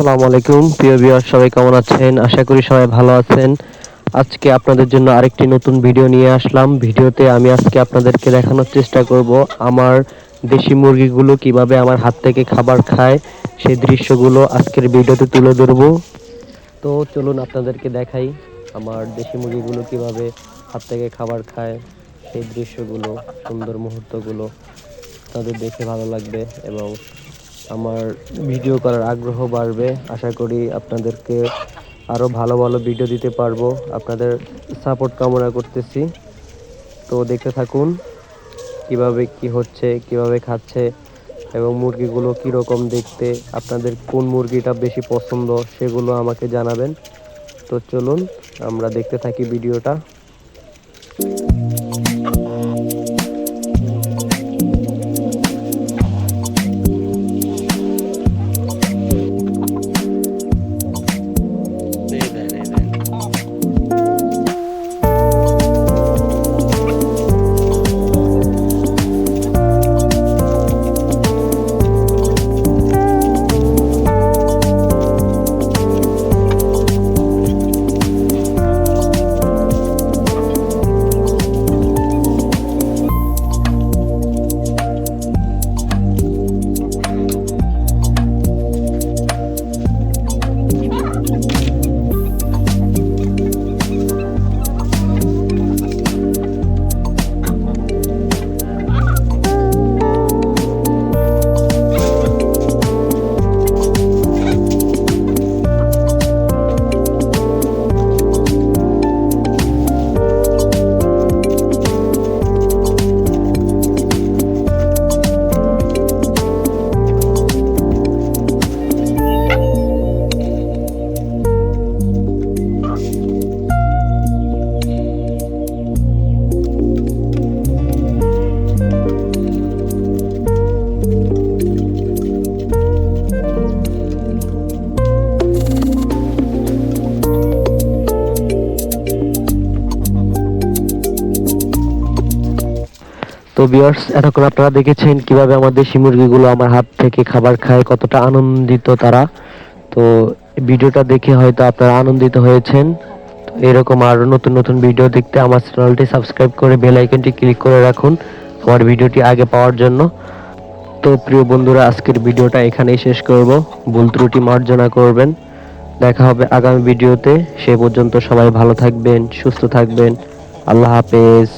আসসালামু আলাইকুম। প্রিয় ভিউয়ার সবাই কেমন আছেন? আশা করি সবাই ভালো আছেন। আজকে আপনাদের জন্য আরেকটি নতুন ভিডিও নিয়ে আসলাম। ভিডিওতে আমি আজকে আপনাদেরকে দেখানোর চেষ্টা করব আমার দেশি মুরগিগুলো কীভাবে আমার হাত থেকে খাবার খায়, সেই দৃশ্যগুলো আজকের ভিডিওতে তুলে ধরবো। তো চলুন আপনাদেরকে দেখাই আমার দেশি মুরগিগুলো কীভাবে হাত থেকে খাবার খায়, সেই দৃশ্যগুলো, সুন্দর মুহূর্তগুলো তাদের দেখে ভালো লাগবে এবং আমার ভিডিও করার আগ্রহ বাড়বে। আশা করি আপনাদেরকে আরও ভালো ভালো ভিডিও দিতে পারব। আপনাদের সাপোর্ট কামনা করতেছি। তো দেখতে থাকুন কীভাবে কি হচ্ছে, কীভাবে খাচ্ছে এবং মুরগিগুলো কীরকম দেখতে, আপনাদের কোন মুরগিটা বেশি পছন্দ সেগুলো আমাকে জানাবেন। তো চলুন আমরা দেখতে থাকি ভিডিওটা তো বিয়ার্স এতক্ষণ আপনারা দেখেছেন কীভাবে আমার দেশি মুরগিগুলো আমার হাত থেকে খাবার খায়, কতটা আনন্দিত তারা। তো ভিডিওটা দেখে হয়তো আপনারা আনন্দিত হয়েছেন। এরকম আরও নতুন নতুন ভিডিও দেখতে আমার চ্যানেলটি সাবস্ক্রাইব করে বেল আইকনটি ক্লিক করে রাখুন আমার ভিডিওটি আগে পাওয়ার জন্য। তো প্রিয় বন্ধুরা, আজকের ভিডিওটা এখানেই শেষ করব। ভুল ত্রুটি মার্জনা করবেন। দেখা হবে আগামী ভিডিওতে সে পর্যন্ত সবাই ভালো থাকবেন, সুস্থ থাকবেন। আল্লাহ হাফেজ।